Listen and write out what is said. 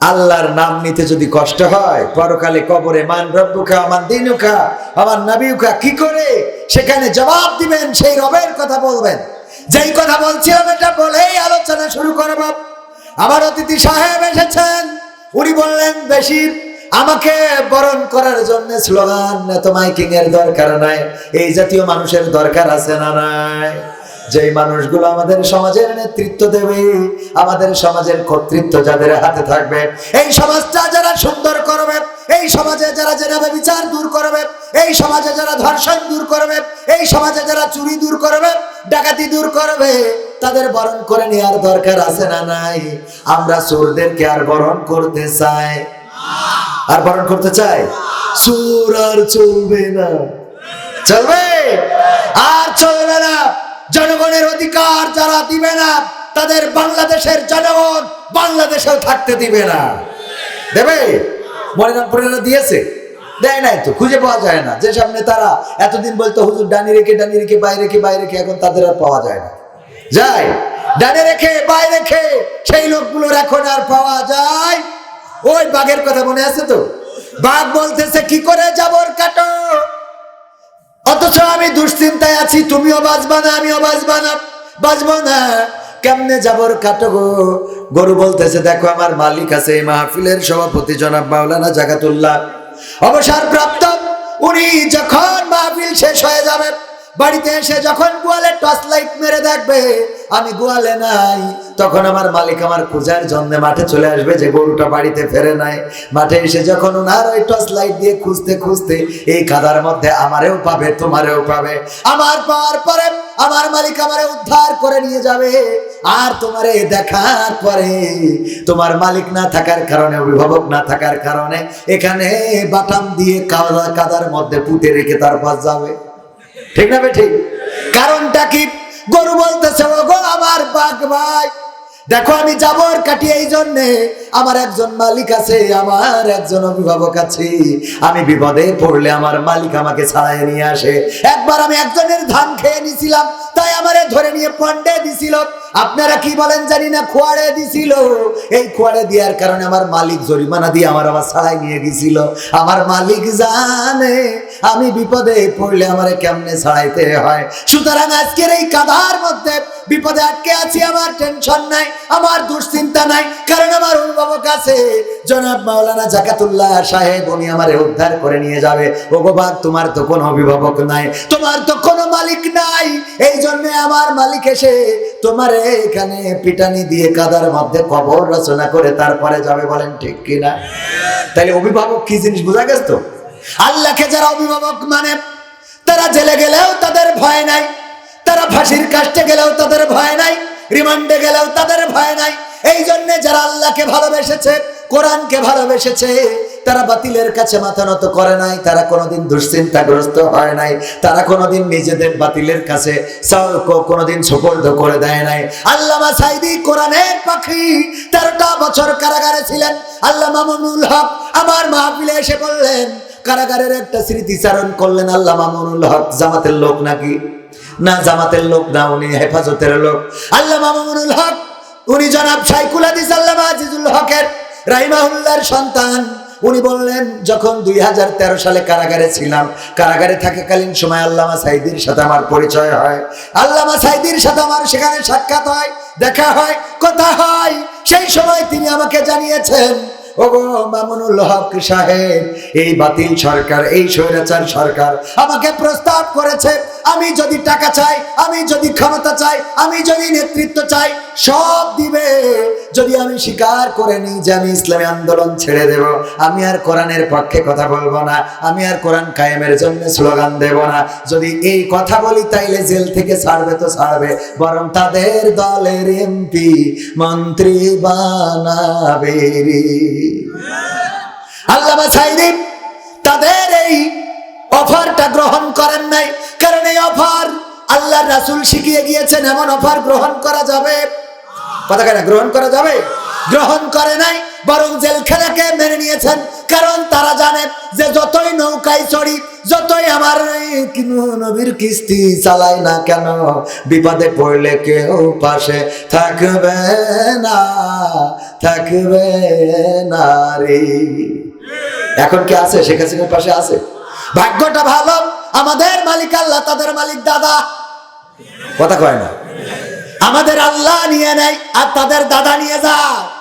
আল্লাহর নাম নিতে যদি কষ্ট হয়, পরকালে কবরে, মান রব্বুকা আমার দিনুকা, আমার নাবিউকা কি করে? সেখানে জবাব দিবেন, সেই রবের কথা বলবেন। যেই কথা বলছিলাম এটা বলেই আলোচনা শুরু করব। আমার অতিথি সাহেব এসেছেন। উনি বললেন, বেশি আমাকে বরণ করার জন্য স্লোগান, এত মাইকিং এর দরকার নাই। এই জাতীয় মানুষের দরকার আছে না নাই? যেই মানুষগুলো আমাদের সমাজের নেতৃত্ব দেবে, আমাদের সমাজের কর্তৃত্ব যাদের হাতে থাকবে, এই সমাজটা যারা সুন্দর করবে, এই সমাজে যারা জেনাবে বিচার দূর করবে, এই সমাজে যারা ধর্ষণ দূর করবে, এই সমাজে যারা চুরি দূর করবে, ডাকাতি দূর করবে, তাদের বরণ করে নেওয়ার দরকার আছে না নাই? আমরা চোরদেরকে আর বরণ করতে চাই। আর বরণ করতে চাই? চোর আর চলবে না। চলবে? আর চলবে না। জনগণের অধিকার যারা দিবে না, তাদের বাংলাদেশের জনগণ বাংলাদেশেও থাকতে দিবে না। দেবে? মনিরামপুরেরা দিয়েছে। দেয় নাই তো, খুঁজে পাওয়া যায় না। যে সামনে তারা এতদিন বলতো, হুজুর ডানি রেখে ডানি রেখে বাইরে রেখে বাইরে রেখে, এখন তাদের আর পাওয়া যায় না। যায় ডানে রেখে বাইরে রেখে সেই লোকগুলোর এখন আর পাওয়া যায়। ওই বাঘের কথা মনে আছে তো? বাঘ বলতেছে, কি করে অথচ আমি দুশ্চিন্তায় আছি, তুমিও বাঁচবা না, আমিও বাঁচবা না। বাঁচবো না। কেমনে যাবর কাটব গরু বলতেছে, দেখো আমার মালিক আছে, এই মাহফিলের সভাপতি জনাব মাওলানা জাগাতুল্লাহ অবসর প্রাপ্ত উনি যখন মাহফিল শেষ হয়ে যাবে, বাড়িতে এসে যখন গোয়ালে টর্চ লাইট মেরে দেখবে আমি গোয়ালে নাই। তখন আমার মালিক আমার খোঁজার জন্য মাঠে চলে আসবে, যে গরুটা বাড়িতে ফেরে নাই। মাঠে এসে যখন ওনার ওই টর্চ লাইট দিয়ে খুঁজতে খুঁজতে, এই কাদার মধ্যে আমারেও পাবে, তোমারেও পাবে। আমার পাওয়ার পরে আমার মালিক আমারে উদ্ধার করে নিয়ে যাবে। আর তোমারে দেখার পরে তোমার মালিক না থাকার কারণে, অভিভাবক না থাকার কারণে, এখানে বাটাম দিয়ে কাদা কাদার মধ্যে পুঁতে রেখে তারপর যাবে। ঠিক না ঠিক? কারণটা কি? গরু বলতেছে ও গো আমার বাঘ ভাই, দেখো আমি যাবর কাটি এই জন্যে। আমার একজন মালিক আছে, আমার একজন অভিভাবক আছে। আমি বিপদে পড়লে আমার মালিক আমাকে ছাড়াই নিয়ে আসে। একবার আমি একজনের ধান খেয়ে নিছিলাম, তাই আমারে ধরে নিয়ে পন্ডে দিছিল। আপনারা কি বলেন জানি না খোয়াড়ে দিছিল। এই খোয়াড়ে দেওয়ার কারণে আমার মালিক জরিমানা দিয়ে আমার আবার ছাড়াই নিয়ে গেছিল। আমার মালিক জানে, আমি বিপদে পড়লে আমারে কেমনে ছাড়াইতে হয়। সুতরাং আজকের এই কাদার মধ্যে বিপদে আটকে আছি, আমার টেনশন নাই, আমার দুশ্চিন্তা নাই, কারণ আমার অভিভাবক আছে। জনাব মাওলানা জাকাতুল্লাহ সাহেব, উনি আমারে উদ্ধার করে নিয়ে যাবে। বাবা তোমার তো কোনো অভিভাবক নাই, তোমার তো কোনো মালিক নাই। এই জন্য আমার মালিক এসে তোমার এখানে পিটানি দিয়ে কাদার মধ্যে কবর রচনা করে তারপরে যাবে বলেন ঠিক কিনা? তাহলে অভিভাবক কি জিনিস বোঝা গেছে তো? আল্লাহকে যারা অভিভাবক মানে তারা জেলে গেলেও তাদের ভয় নাই, তারা ফাঁসির কাষ্টে গেলেও তাদের ভয় নাই, রিমান্ডে গেলেও তাদের ভয় নাই। এই জন্য যারা আল্লাহকে ভালোবেসেছে, কোরআনকে ভালোবেসেছে তারা বাতিলের কাছে মাথা নত করে নাই, তারা কোনোদিন দুশ্চিন্তাগ্রস্ত হয় নাই, তারা কোনোদিন নিজেদের বাতিলের কাছে কোনোদিন সুপর্দ করে দেয় নাই। আল্লামা সাইদি কোরআনের পাখি, তেরোটা বছর কারাগারে ছিলেন। আল্লাহ মামুনুল হক আমার মাহফিলে এসে বললেন, কারাগারের একটা স্মৃতিচারণ করলেন আল্লাহ মামুনুল হক, জামাতের লোক নাকি? না, জামাতের লোক না, উনি হেফাজতের লোক। আল্লাহ মামুনুল হক, উনি জনাব সাইকুল হাদিস আল্লাহ আজিজুল হকের রাহিমাহুল্লাহর সন্তান। উনি বললেন, যখন দুই হাজার তেরো সালে কারাগারে ছিলাম, কারাগারে থাকাকালীন সময় আল্লামা সাইদির সাথে আমার পরিচয় হয়। আল্লামা সাইদির সাথে আমার সেখানে সাক্ষাৎ হয়, দেখা হয়, কথা হয়। সেই সময় তিনি আমাকে জানিয়েছেন এই বাতিল সরকার, এই স্বৈরাচার সরকার আমাকে প্রস্তাব করেছে আমি যদি টাকা চাই, আমি যদি ক্ষমতা চাই, আমি যদি নেতৃত্ব চাই, সব দিবে যদি আমি স্বীকার করে নিই যে আমি ইসলামী আন্দোলন ছেড়ে দেব, আমি আর কোরআনের পক্ষে কথা বলব না, আমি আর কোরআন কায়েমের জন্য স্লোগান দেব না যদি এই কথা বলি, তাইলে জেল থেকে ছাড়বে তো ছাড়বে, বরং তাদের দলের এমপি মন্ত্রী বানাবে রে। আল্লামা তাদের এই অফারটা গ্রহণ করেন নাই। কারণ এই অফার আল্লাহ রাসূল শিখিয়ে গিয়েছেন এমন অফার গ্রহণ করা যাবে। কথা গ্রহণ করা যাবে? গ্রহণ করে নাই, বরং জেলখানাকে মেনে নিয়েছেন। কারণ তারা জানে যে যতই নৌকায় চড়ি, যতই আমার নবীর কিস্তি চালাই না কেন, বিপদে পড়লে কেউ পাশে থাকবে না থাকবে না রে। এখন কি আছে? শেখ হাসিনার পাশে আছে? ভাগ্যটা ভালো? আমাদের মালিক আল্লাহ, তাদের মালিক দাদা। কথা কয় না? আমাদের আল্লাহ নিয়ে নেয় আর তাদের দাদা নিয়ে যায়।